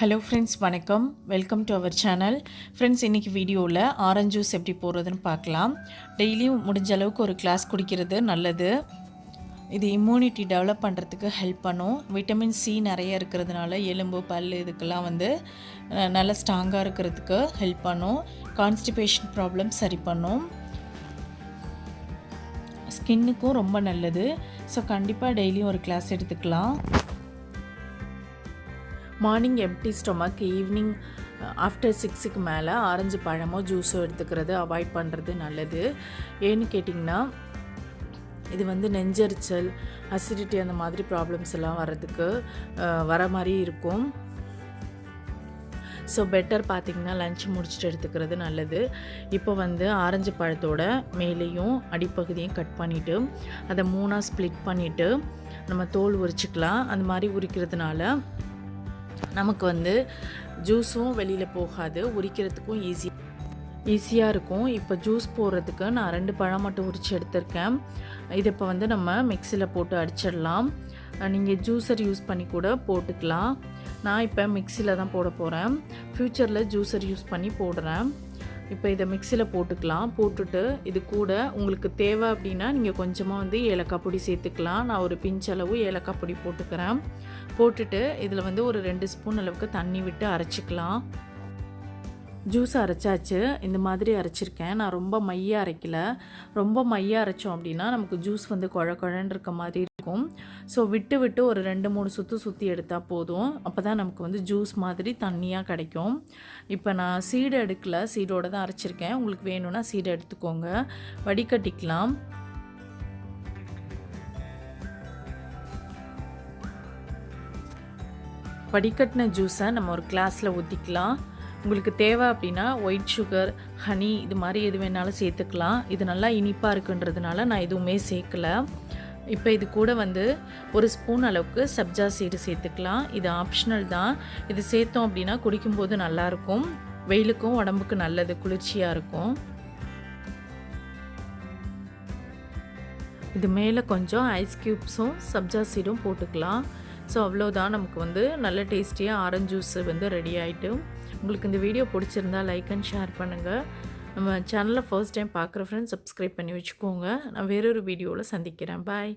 Hello friends வணக்கம். Welcome to our channel friends இன்றைக்கி வீடியோவில் ஆரஞ்சு ஜூஸ் எப்படி போடுறதுன்னு பார்க்கலாம். டெய்லியும் முடிஞ்ச அளவுக்கு ஒரு கிளாஸ் குடிக்கிறது நல்லது. இது இம்யூனிட்டி டெவலப் பண்ணுறதுக்கு ஹெல்ப் பண்ணும். விட்டமின் சி நிறைய இருக்கிறதுனால எலும்பு பல் இதுக்கெல்லாம் வந்து நல்லா ஸ்ட்ராங்காக இருக்கிறதுக்கு ஹெல்ப் பண்ணும். கான்ஸ்டிபேஷன் ப்ராப்ளம் சரி பண்ணும். ஸ்கின்னுக்கும் ரொம்ப நல்லது. ஸோ கண்டிப்பாக டெய்லியும் ஒரு கிளாஸ் எடுத்துக்கலாம். Morning empty stomach evening after சிக்ஸுக்கு மேலே ஆரஞ்சு பழமோ ஜூஸோ எடுத்துக்கிறது அவாய்ட் பண்ணுறது நல்லது. ஏன்னு கேட்டிங்கன்னா இது வந்து நெஞ்சரிச்சல் அசிடிட்டி அந்த மாதிரி ப்ராப்ளம்ஸ் எல்லாம் வர்றதுக்கு uh, வர மாதிரி இருக்கும். ஸோ பெட்டர் பார்த்திங்கன்னா லஞ்ச் முடிச்சுட்டு எடுத்துக்கிறது நல்லது. இப்போ வந்து ஆரஞ்சு பழத்தோட மேலேயும் அடிப்பகுதியும் கட் பண்ணிவிட்டு அதை மூணாக ஸ்ப்ளிட் பண்ணிவிட்டு நம்ம தோல் உரிச்சிக்கலாம். அந்த மாதிரி உரிக்கிறதுனால நமக்கு வந்து ஜூஸும் வெளியில் போகாது உரிக்கிறதுக்கும் ஈஸி ஈஸியாக இருக்கும். இப்போ ஜூஸ் போடுறதுக்கு நான் ரெண்டு பழம் மட்டும் உரித்து எடுத்திருக்கேன். இது இப்போ வந்து நம்ம மிக்சியில் போட்டு அடிச்சிடலாம். நீங்கள் ஜூஸர் யூஸ் பண்ணி கூட போட்டுக்கலாம். நான் இப்போ மிக்சியில் தான் போட போகிறேன் ஃப்யூச்சரில் ஜூஸர் யூஸ் பண்ணி போடுறேன். இப்போ இதை மிக்சியில் போட்டுக்கலாம். போட்டுட்டு இது கூட உங்களுக்கு தேவை அப்படின்னா நீங்கள் கொஞ்சமாக வந்து ஏலக்காய் பொடி சேர்த்துக்கலாம். நான் ஒரு பிஞ்சளவு ஏலக்காய் பொடி போட்டுக்கிறேன். போட்டுட்டு இதில் வந்து ஒரு ரெண்டு ஸ்பூன் அளவுக்கு தண்ணி விட்டு அரைச்சிக்கலாம். ஜூஸ் அரைச்சாச்சு. இந்த மாதிரி அரைச்சிருக்கேன். நான் ரொம்ப மைய அரைக்கல. ரொம்ப மைய அரைச்சோம் அப்படின்னா நமக்கு ஜூஸ் வந்து குழ குழன்னு இருக்க மாதிரி இருக்கும். ஸோ விட்டு விட்டு ஒரு ரெண்டு மூணு சுற்று சுற்றி எடுத்தால் போதும். அப்போ தான் நமக்கு வந்து ஜூஸ் மாதிரி தண்ணியாக கிடைக்கும். இப்போ நான் சீடு எடுக்கல. சீடோடு தான் அரைச்சிருக்கேன். உங்களுக்கு வேணும்னா சீடை எடுத்துக்கோங்க. வடிகட்டிக்கலாம். வடிகட்டின ஜூஸை நம்ம ஒரு கிளாஸில் ஊற்றிக்கலாம் உங்களுக்கு தேவை அப்படின்னா ஒயிட் சுகர் ஹனி இது மாதிரி எது வேணாலும் சேர்த்துக்கலாம். இது நல்லா இனிப்பாக இருக்குன்றதுனால நான் எதுவுமே சேர்க்கல. இப்போ இது கூட வந்து ஒரு ஸ்பூன் அளவுக்கு சப்ஜா சீடு சேர்த்துக்கலாம். இது ஆப்ஷனல் தான். இது சேர்த்தோம் அப்படின்னா குடிக்கும்போது நல்லாயிருக்கும். வெயிலுக்கும் உடம்புக்கு நல்லது குளிர்ச்சியாக இருக்கும். இது மேலே கொஞ்சம் ஐஸ் க்யூப்ஸும் சப்ஜா சீடும் போட்டுக்கலாம். ஸோ அவ்வளோதான் நமக்கு வந்து நல்ல டேஸ்டியாக ஆரஞ்சு ஜூஸ் வந்து ரெடி ஆகிட்டு உங்களுக்கு இந்த வீடியோ பிடிச்சிருந்தா லைக் அண்ட் ஷேர் பண்ணுங்கள் நம்ம சேனலை ஃபர்ஸ்ட் டைம் பார்க்குற ஃப்ரெண்ட்ஸ் சப்ஸ்கிரைப் பண்ணி வச்சுக்கோங்க. நான் வேறொரு வீடியோவில் சந்திக்கிறேன். பாய்